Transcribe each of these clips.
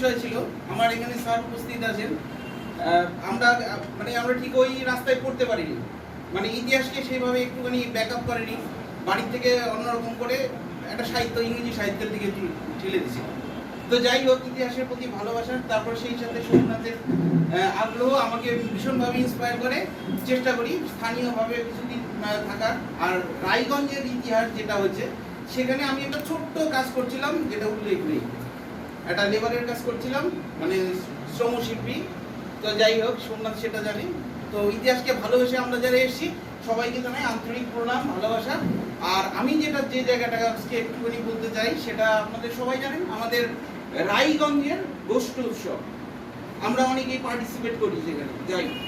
বিষয় ছিল। আমার এখানে স্যার উপস্থিত আছেন। আমরা মানে আমরা ঠিক ওই রাস্তায় পড়তে পারিনি। মানে ইতিহাসকে সেইভাবে একটুখানি ব্যাক আপ করেনি। বাড়ির থেকে অন্যরকম করে একটা সাহিত্য, ইংরেজি সাহিত্যের দিকে ঠেলে দিয়েছিল তো যাই হোক, ইতিহাসের প্রতি ভালোবাসা, তারপর সেই সাথে সোমনাথের আগ্রহ আমাকে ভীষণভাবে ইন্সপায়ার করে। চেষ্টা করি স্থানীয়ভাবে কিছুদিন থাকার। আর রায়গঞ্জের ইতিহাস যেটা হচ্ছে সেখানে আমি একটা ছোট্ট কাজ করছিলাম, যেটা উল্লেখ নেই। একটা লেবারের কাজ করছিলাম মানে শ্রমশিল্পী। তো যাই হোক, সোমনাথ সেটা জানি। তো ইতিহাসকে ভালোবেসে আমরা যারা এসেছি, সবাইকে জানাই আন্তরিক প্রণাম, ভালোবাসা। আর আমি যেটা, যে জায়গাটা আজকে একটুখানি বলতে চাই, সেটা আপনাদের সবাই জানেন, আমাদের রায়গঞ্জের গোষ্ঠ উৎসব। আমরা অনেকেই পার্টিসিপেট করি সেখানে, যাই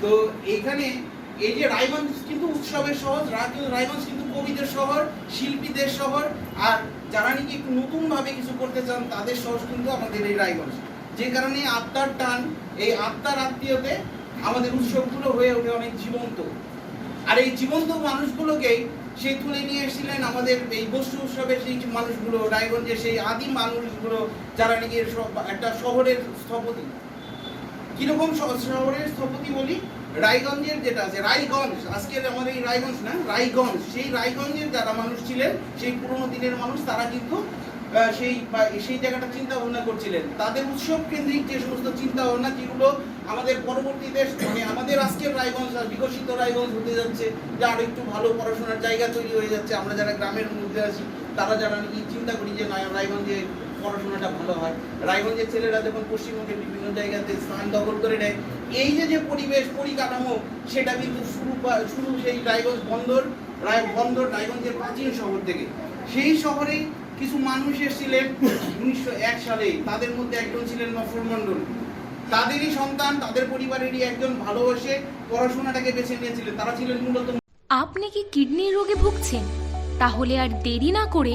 তো এইখানে এই যে রায়গঞ্জ কিন্তু উৎসবের শহর রায়- রায়গঞ্জ কিন্তু কবিদের শহর, শিল্পীদের শহর, আর যারা নাকি একটু নতুনভাবে কিছু করতে চান, তাদের শহর কিন্তু আমাদের এই রায়গঞ্জ। যে কারণে আত্মার টান, এই আত্মার আত্মীয়তে আমাদের উৎসবগুলো হয়ে ওঠে অনেক জীবন্ত। আর এই জীবন্ত মানুষগুলোকেই সেই তুলে নিয়ে এসেছিলেন আমাদের এই বস্তু উৎসবের সেই মানুষগুলো, রায়গঞ্জের সেই আদিম মানুষগুলো, যারা নাকি একটা শহরের স্থপতি। কীরকম শহরের স্থপতি বলি? রায়গঞ্জের যেটা আছে, রায়গঞ্জ, আজকের আমাদের এই রায়গঞ্জ না, রায়গঞ্জ, সেই রায়গঞ্জের যারা মানুষ ছিলেন, সেই পুরোনো দিনের মানুষ, তারা কিন্তু সেই সেই জায়গাটা চিন্তা ভাবনা করছিলেন। তাদের উৎসব কেন্দ্রিক যে সমস্ত চিন্তা ভাবনা, যেগুলো আমাদের পরবর্তীতে মানে আমাদের আজকের রায়গঞ্জ, বিকশিত রায়গঞ্জ হতে যাচ্ছে, যে আরও একটু ভালো পড়াশোনার জায়গা তৈরি হয়ে যাচ্ছে। আমরা যারা গ্রামের মধ্যে আছি, তারা যারা চিন্তা করি যে, না, রায়গঞ্জে পড়াশোনাটা ভালো হয়। রায়গঞ্জের ছেলেরা যখন পশ্চিমবঙ্গের বিভিন্ন জায়গাতে স্থান দখল করে নেয়, এই যে যে পরিবেশ, পরিকাঠামো, সেটা কিন্তু শুরু শুরু সেই রায়গঞ্জ বন্দর, রায়, বন্দর রায়গঞ্জের প্রাচীন শহর থেকে। সেই শহরে কিছু মানুষ এসেছিলেন উনিশশো এক সালে। তাদের মধ্যে একজন ছিলেন নফর মণ্ডল। তাদেরই সন্তান, তাদের পরিবারেরই একজন ভালোবাসে, পড়াশোনাটাকে বেছে নিয়েছিলেন। তারা ছিলেন মূলত আপনি কি কিডনির রোগে ভুগছেন? তাহলে আর দেরি না করে